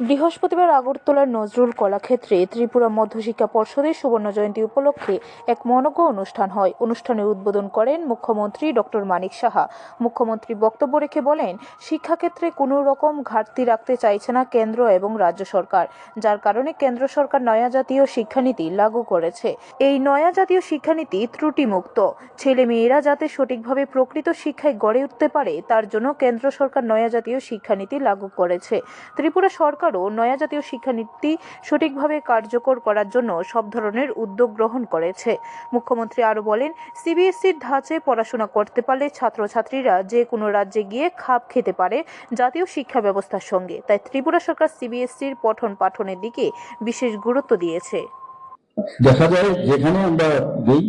বৃহস্পতিবার আগরতলার নজরুল কলাক্ষেত্রে ত্রিপুরা মধ্যশিক্ষা পর্ষদের সুবর্ণ জয়ন্তী উপলক্ষে এক মনজ্ঞ অনুষ্ঠান হয়। অনুষ্ঠানের উদ্বোধন করেন মুখ্যমন্ত্রী ডক্টর মানিক সাহা। মুখ্যমন্ত্রী বক্তব্য রেখে বলেন, শিক্ষাক্ষেত্রে কোনো রকম ঘাটতি রাখতে চাইছে না কেন্দ্র এবং রাজ্য সরকার, যার কারণে কেন্দ্র সরকার নয়া জাতীয় শিক্ষানীতি লাগু করেছে। এই নয়া জাতীয় শিক্ষানীতি ত্রুটিমুক্ত। ছেলে মেয়েরা যাতে সঠিকভাবে প্রকৃত শিক্ষায় গড়ে উঠতে পারে, তার জন্য কেন্দ্র সরকার নয়া জাতীয় শিক্ষানীতি লাগু করেছে। ত্রিপুরা সরকারও নয়া জাতীয় শিক্ষানীতি সঠিকভাবে কার্যকর করার জন্য সব ধরনের উদ্যোগ গ্রহণ করেছে। মুখ্যমন্ত্রী আরও বলেন সিবিএসসির ধাঁচে পড়াশোনা করতে পারলে ছাত্রছাত্রীরা যে কোনো রাজ্যে গিয়ে খাপ খেতে পারে জাতীয় শিক্ষা ব্যবস্থার সঙ্গে। তাই ত্রিপুরা সরকার সিবিএসসির পঠন পাঠনের দিকে বিশেষ গুরুত্ব দিয়েছে। দেখা যায় যেখানে আমরা দিই,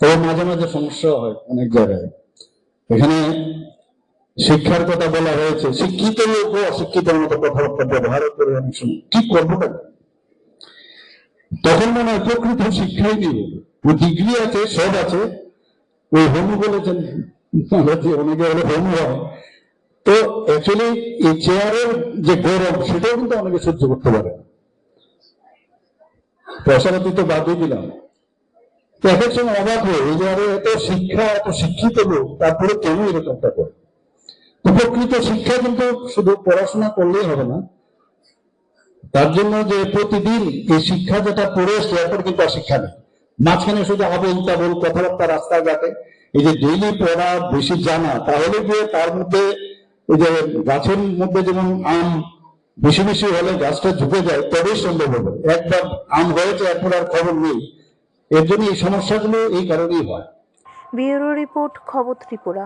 তবে মাঝে মাঝে সমস্যা হয় অনেক জায়গায়। এখানে শিক্ষার কথা বলা হয়েছে শিক্ষিত লোক অশিক্ষিতের মতো কথাবার্তা ব্যবহার করে অনেক সময় কি করব তখন মনে হয় প্রকৃত শিক্ষাই ওই ডিগ্রি আছে, সব আছে। ওই হনু বলেছেন। অনেকে হলে হনু হয়। তো অ্যাকচুয়ালি এই চেয়ারের যে গৌরব সেটাও কিন্তু অনেকে সহ্য করতে পারে প্রসারতি তো বাদই দিলাম। তো এক এক সময় অবাক হয়ে যে আরে এত শিক্ষা, এত শিক্ষিত লোক, তারপরে কেন এরকমটা করে? তো প্রকৃত শিক্ষা কিন্তু শুধু পড়াশোনা করলেই হবে না। তার জন্য যে প্রতিদিন এই শিক্ষা যেটা পড়ে এসছে, এখন কিন্তু আর শিক্ষা নেই। মাঝখানে শুধু আবল তাবল কথাবার্তা রাস্তাঘাটে এই যে ডেইলি পড়া বেশি জানা, তাহলে গিয়ে তার মধ্যে এই যে গাছের মধ্যে যেমন আম বেশি বেশি হলে গাছটা ঝুঁকে যায়, তবেই সম্ভব হবে। একবার আম হয়েছে এরপর আর খবর নেই। এর জন্য এই সমস্যাগুলো এই কারণেই হয়। ব্যুরো রিপোর্ট, খবর ত্রিপুরা।